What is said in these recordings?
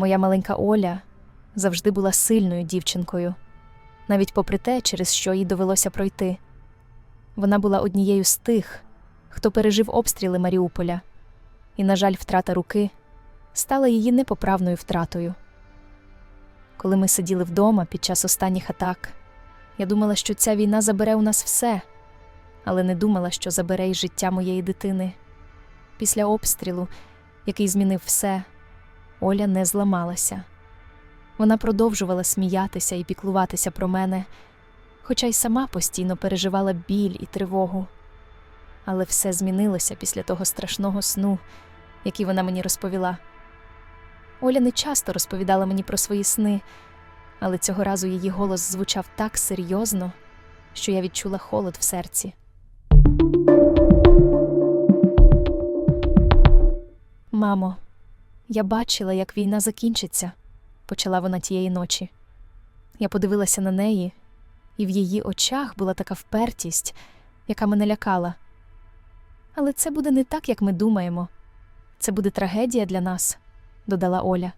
Моя маленька Оля завжди була сильною дівчинкою, навіть попри те, через що їй довелося пройти. Вона була однією з тих, хто пережив обстріли Маріуполя, і, на жаль, втрата руки стала її непоправною втратою. Коли ми сиділи вдома під час останніх атак, я думала, що ця війна забере у нас все, але не думала, що забере й життя моєї дитини. Після обстрілу, який змінив все, Оля не зламалася. Вона продовжувала сміятися і піклуватися про мене, хоча й сама постійно переживала біль і тривогу. Але все змінилося після того страшного сну, який вона мені розповіла. Оля не часто розповідала мені про свої сни, але цього разу її голос звучав так серйозно, що я відчула холод в серці. Мамо, я бачила, як війна закінчиться, почала вона тієї ночі. Я подивилася на неї, і в її очах була така впертість, яка мене лякала. Але це буде не так, як ми думаємо. Це буде трагедія для нас, додала Оля.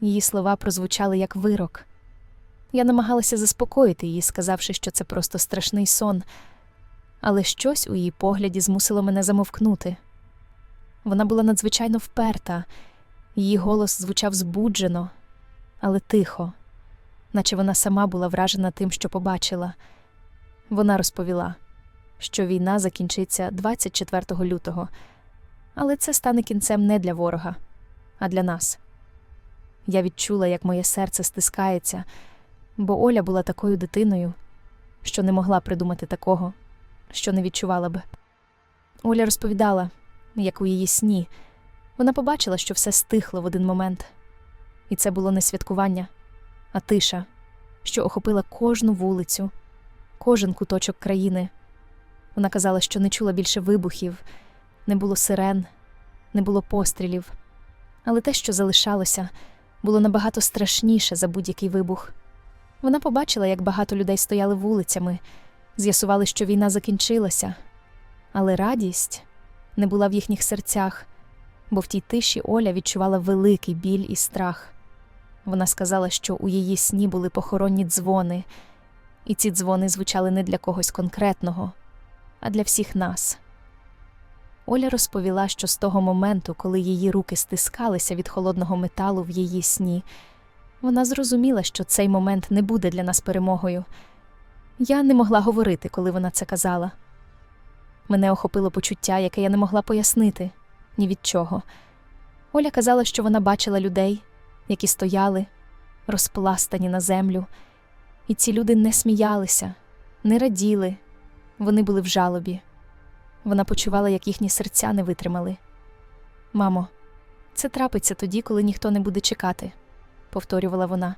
Її слова прозвучали як вирок. Я намагалася заспокоїти її, сказавши, що це просто страшний сон, але щось у її погляді змусило мене замовкнути. Вона була надзвичайно вперта, її голос звучав збуджено, але тихо, наче вона сама була вражена тим, що побачила. Вона розповіла, що війна закінчиться 24 лютого, але це стане кінцем не для ворога, а для нас. Я відчула, як моє серце стискається, бо Оля була такою дитиною, що не могла придумати такого, що не відчувала б. Оля розповідала, як у її сні. Вона побачила, що все стихло в один момент. І це було не святкування, а тиша, що охопила кожну вулицю, кожен куточок країни. Вона казала, що не чула більше вибухів, не було сирен, не було пострілів. Але те, що залишалося, було набагато страшніше за будь-який вибух. Вона побачила, як багато людей стояли вулицями, з'ясували, що війна закінчилася, але радість не була в їхніх серцях, бо в тій тиші Оля відчувала великий біль і страх. Вона сказала, що у її сні були похоронні дзвони, і ці дзвони звучали не для когось конкретного, а для всіх нас. Оля розповіла, що з того моменту, коли її руки стискалися від холодного металу в її сні, вона зрозуміла, що цей момент не буде для нас перемогою. Я не могла говорити, коли вона це казала. Мене охопило почуття, яке я не могла пояснити ні від чого. Оля казала, що вона бачила людей, які стояли, розпластані на землю, і ці люди не сміялися, не раділи, вони були в жалобі. Вона почувала, як їхні серця не витримали. Мамо, це трапиться тоді, коли ніхто не буде чекати, повторювала вона.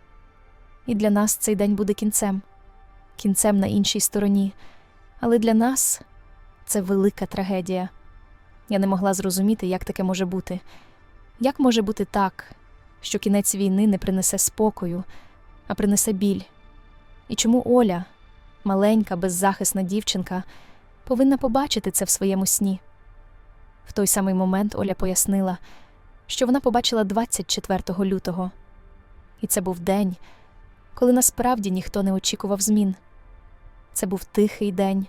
І для нас цей день буде кінцем, кінцем на іншій стороні, але для нас це велика трагедія. Я не могла зрозуміти, як таке може бути. Як може бути так, що кінець війни не принесе спокою, а принесе біль? І чому Оля, маленька, беззахисна дівчинка, повинна побачити це в своєму сні? В той самий момент Оля пояснила, що вона побачила 24 лютого, і це був день, коли насправді ніхто не очікував змін. Це був тихий день,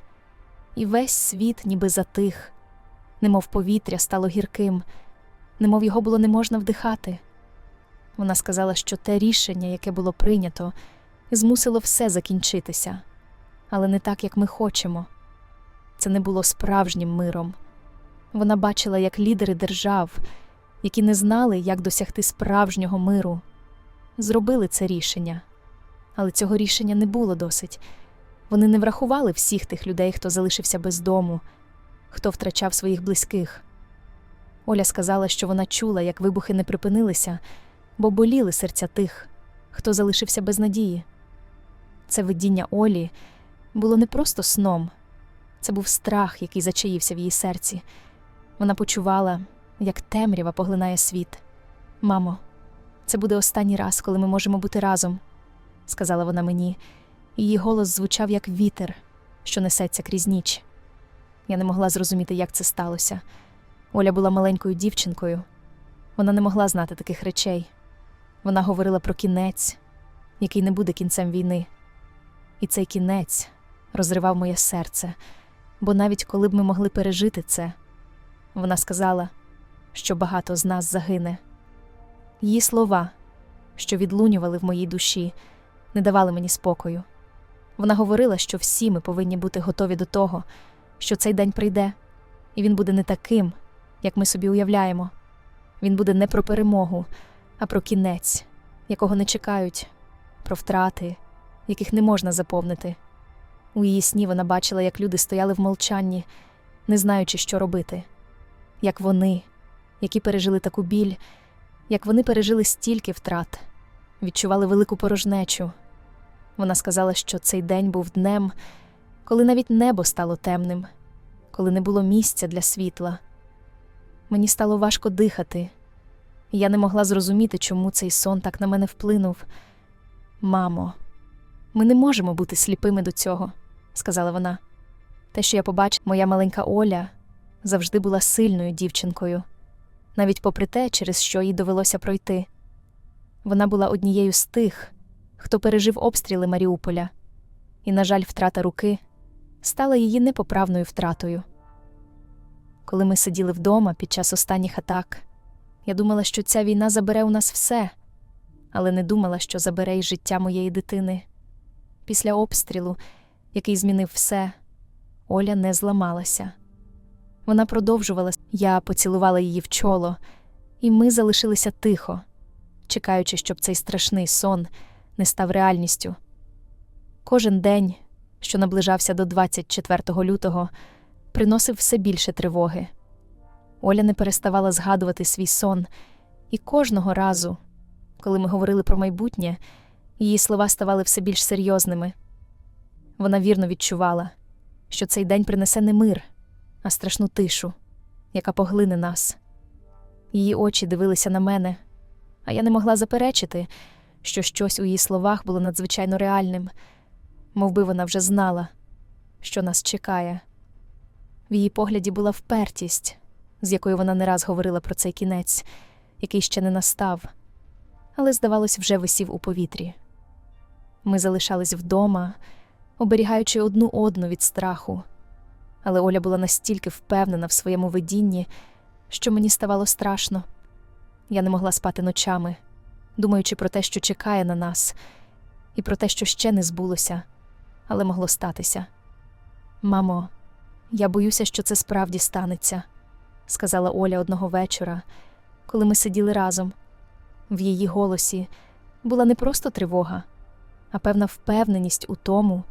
і весь світ ніби затих, немов повітря стало гірким, немов його було не можна вдихати. Вона сказала, що те рішення, яке було прийнято, змусило все закінчитися, але не так, як ми хочемо. Це не було справжнім миром. Вона бачила, як лідери держав, які не знали, як досягти справжнього миру, зробили це рішення. Але цього рішення не було досить. Вони не врахували всіх тих людей, хто залишився без дому, хто втрачав своїх близьких. Оля сказала, що вона чула, як вибухи не припинилися, бо боліли серця тих, хто залишився без надії. Це видіння Олі було не просто сном, це був страх, який зачаївся в її серці. Вона почувала, як темрява поглинає світ. Мамо, це буде останній раз, коли ми можемо бути разом, сказала вона мені. Її голос звучав як вітер, що несеться крізь ніч. Я не могла зрозуміти, як це сталося. Оля була маленькою дівчинкою. Вона не могла знати таких речей. Вона говорила про кінець, який не буде кінцем війни. І цей кінець розривав моє серце, бо навіть коли б ми могли пережити це, вона сказала, що багато з нас загине. Її слова, що відлунювали в моїй душі, не давали мені спокою. Вона говорила, що всі ми повинні бути готові до того, що цей день прийде, і він буде не таким, як ми собі уявляємо. Він буде не про перемогу, а про кінець, якого не чекають, про втрати, яких не можна заповнити. У її сні вона бачила, як люди стояли в мовчанні, не знаючи, що робити, як вони, які пережили таку біль, як вони пережили стільки втрат, відчували велику порожнечу. Вона сказала, що цей день був днем, коли навіть небо стало темним, коли не було місця для світла. Мені стало важко дихати, я не могла зрозуміти, чому цей сон так на мене вплинув. Мамо, ми не можемо бути сліпими до цього, сказала вона. Те, що я побачила, моя маленька Оля завжди була сильною дівчинкою, навіть попри те, через що їй довелося пройти. Вона була однією з тих, хто пережив обстріли Маріуполя, і, на жаль, втрата руки стала її непоправною втратою. Коли ми сиділи вдома під час останніх атак, я думала, що ця війна забере у нас все, але не думала, що забере й життя моєї дитини. Після обстрілу, який змінив все, Оля не зламалася. Вона продовжувала, я поцілувала її в чоло, і ми залишилися тихо, чекаючи, щоб цей страшний сон не став реальністю. Кожен день, що наближався до 24 лютого, приносив все більше тривоги. Оля не переставала згадувати свій сон, і кожного разу, коли ми говорили про майбутнє, її слова ставали все більш серйозними. Вона вірно відчувала, що цей день принесе не мир, а страшну тишу, яка поглине нас. Її очі дивилися на мене, а я не могла заперечити, що щось у її словах було надзвичайно реальним, мов би вона вже знала, що нас чекає. В її погляді була впертість, з якою вона не раз говорила про цей кінець, який ще не настав, але, здавалось, вже висів у повітрі. Ми залишались вдома, оберігаючи одну одну від страху, але Оля була настільки впевнена в своєму видінні, що мені ставало страшно. Я не могла спати ночами, думаючи про те, що чекає на нас, і про те, що ще не збулося, але могло статися. Мамо, я боюся, що це справді станеться, сказала Оля одного вечора, коли ми сиділи разом. В її голосі була не просто тривога, а певна впевненість у тому,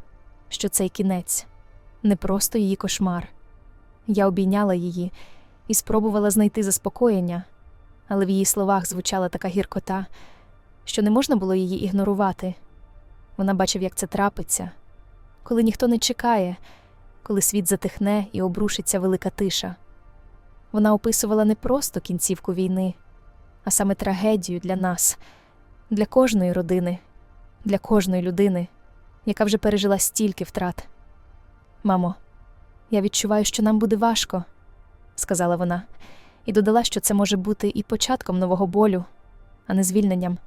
що цей кінець не просто її кошмар. Я обійняла її і спробувала знайти заспокоєння, але в її словах звучала така гіркота, що не можна було її ігнорувати. Вона бачив, як це трапиться, коли ніхто не чекає, коли світ затихне і обрушиться велика тиша. Вона описувала не просто кінцівку війни, а саме трагедію для нас, для кожної родини, для кожної людини, яка вже пережила стільки втрат. Мамо, я відчуваю, що нам буде важко, сказала вона, і додала, що це може бути і початком нового болю, а не звільненням.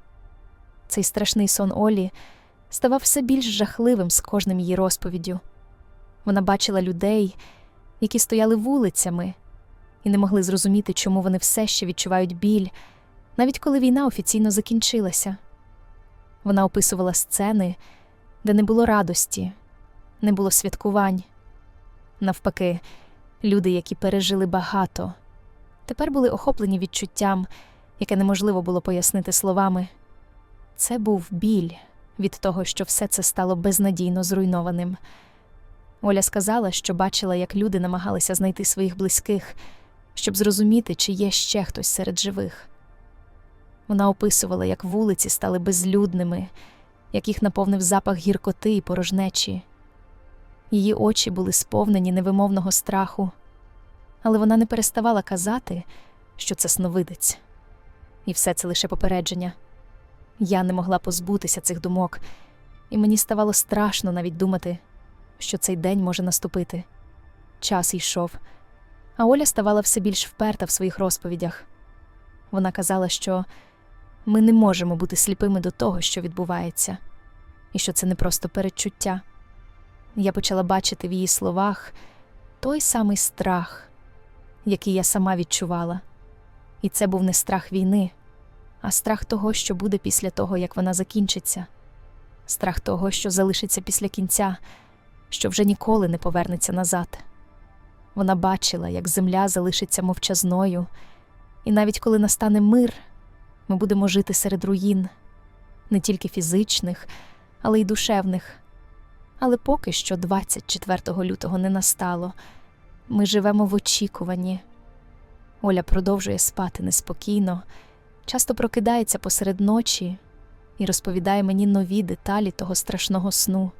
Цей страшний сон Олі ставав все більш жахливим з кожним її розповіддю. Вона бачила людей, які стояли вулицями, і не могли зрозуміти, чому вони все ще відчувають біль, навіть коли війна офіційно закінчилася. Вона описувала сцени, де не було радості, не було святкувань. Навпаки, люди, які пережили багато, тепер були охоплені відчуттям, яке неможливо було пояснити словами. Це був біль від того, що все це стало безнадійно зруйнованим. Оля сказала, що бачила, як люди намагалися знайти своїх близьких, щоб зрозуміти, чи є ще хтось серед живих. Вона описувала, як вулиці стали безлюдними, як їх наповнив запах гіркоти і порожнечі. Її очі були сповнені невимовного страху, але вона не переставала казати, що це сновидець, і все це лише попередження. Я не могла позбутися цих думок, і мені ставало страшно навіть думати, що цей день може наступити. Час йшов, а Оля ставала все більш вперта в своїх розповідях. Вона казала, що Ми не можемо бути сліпими до того, що відбувається, і що це не просто передчуття. Я почала бачити в її словах той самий страх, який я сама відчувала. І це був не страх війни, а страх того, що буде після того, як вона закінчиться, страх того, що залишиться після кінця, що вже ніколи не повернеться назад. Вона бачила, як земля залишиться мовчазною, і навіть коли настане мир, ми будемо жити серед руїн, не тільки фізичних, але й душевних. Але поки що 24 лютого не настало. Ми живемо в очікуванні. Оля продовжує спати неспокійно, часто прокидається посеред ночі і розповідає мені нові деталі того страшного сну.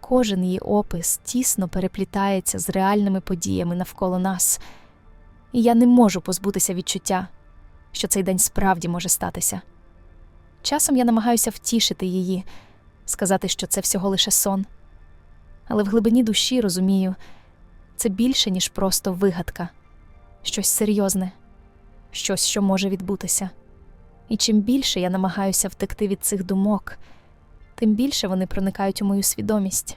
Кожен її опис тісно переплітається з реальними подіями навколо нас, і я не можу позбутися відчуття, що цей день справді може статися. Часом я намагаюся втішити її, сказати, що це всього лише сон. Але в глибині душі розумію, це більше, ніж просто вигадка, щось серйозне, щось, що може відбутися. І чим більше я намагаюся втекти від цих думок, тим більше вони проникають у мою свідомість.